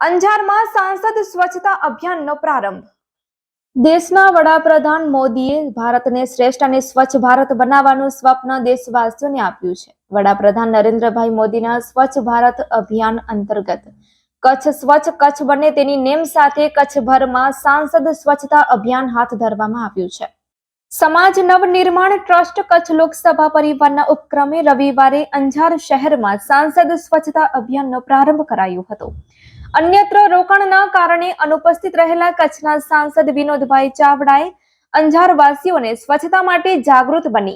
અંજારમાં સાંસદ સ્વચ્છતા અભિયાનનો પ્રારંભ. દેશના વડાપ્રધાન મોદીએ ભારતને શ્રેષ્ઠ અને સ્વચ્છ ભારત બનાવવાનું સ્વપ્ન દેશવાસીઓને આપ્યું છે. વડાપ્રધાન નરેન્દ્રભાઈ મોદીના સ્વચ્છ ભારત અભિયાન અંતર્ગત કચ્છ સ્વચ્છ કચ્છ બને તેની નેમ સાથે કચ્છભરમાં સાંસદ સ્વચ્છતા અભિયાન હાથ ધરવામાં આવ્યું છે. સમાજ નવનિર્માણ ટ્રસ્ટ કચ્છ લોકસભા પરિવારના ઉપક્રમે રવિવારે અંજાર શહેરમાં સાંસદ સ્વચ્છતા અભિયાનનો પ્રારંભ કરાયો હતો. અન્યત્ર રોકાણના કારણે અનુપસ્થિત રહેલા કચ્છના સાંસદ વિનોદભાઈ ચાવડાએ અંજારવાસીઓને સ્વચ્છતા માટે જાગૃત બની.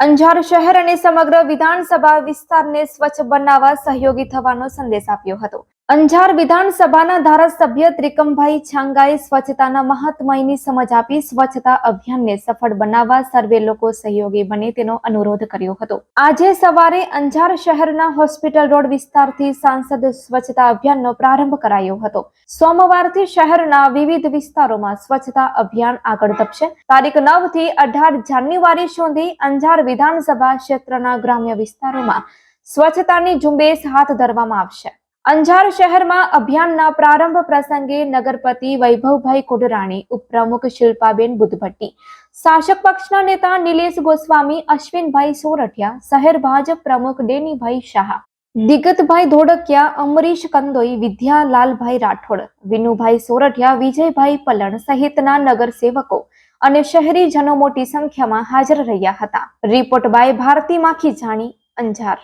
અંજાર શહેર અને સમગ્ર વિધાનસભા વિસ્તારને સ્વચ્છ બનાવવા સહયોગી થવાનો સંદેશ આપ્યો હતો. અંજાર વિધાનસભાના ધારાસભ્ય ત્રિકમભાઈ છાંગાએ સ્વચ્છતાના મહત્વની સમજ આપી સ્વચ્છતા અભિયાનને સફળ બનાવવા સર્વે લોકો સહયોગી બને તેનો અનુરોધ કર્યો હતો. આજે સવારે અંજાર શહેરના હોસ્પિટલ રોડ વિસ્તારથી સાંસદ સ્વચ્છતા અભિયાનનો પ્રારંભ કરાયો હતો. સોમવારથી શહેરના વિવિધ વિસ્તારોમાં સ્વચ્છતા અભિયાન આગળ ધપશે. તારીખ નવથી અઢાર જાન્યુઆરી સુધી અંજાર વિધાનસભા ક્ષેત્રના ગ્રામ્ય વિસ્તારોમાં સ્વચ્છતાની ઝુંબેશ હાથ ધરવામાં આવશે. અંજાર શહેરમાં અભિયાનના પ્રારંભ પ્રસંગે નગરપતિ વૈભવભાઈ કોડરાણી, ઉપપ્રમુખ શિલ્પાબેન બુદ્ધભટ્ટી, શાસક પક્ષના નેતા નિલેશ ગોસ્વામી, અશ્વિનભાઈ સોરઠિયા, શહેર ભાજપ પ્રમુખ ડેનીભાઈ શાહ, દિગતભાઈ ધોડકિયા, અમરીશ કંદોઈ વિદ્યા લાલભાઈ રાઠોડ, વિનુભાઈ સોરઠિયા, વિજયભાઈ પલણ સહિતના નગરસેવકો અને શહેરીજનો મોટી સંખ્યામાં હાજર રહ્યા હતા. રિપોર્ટ બાય ભારતી માખી જાણી, અંજાર.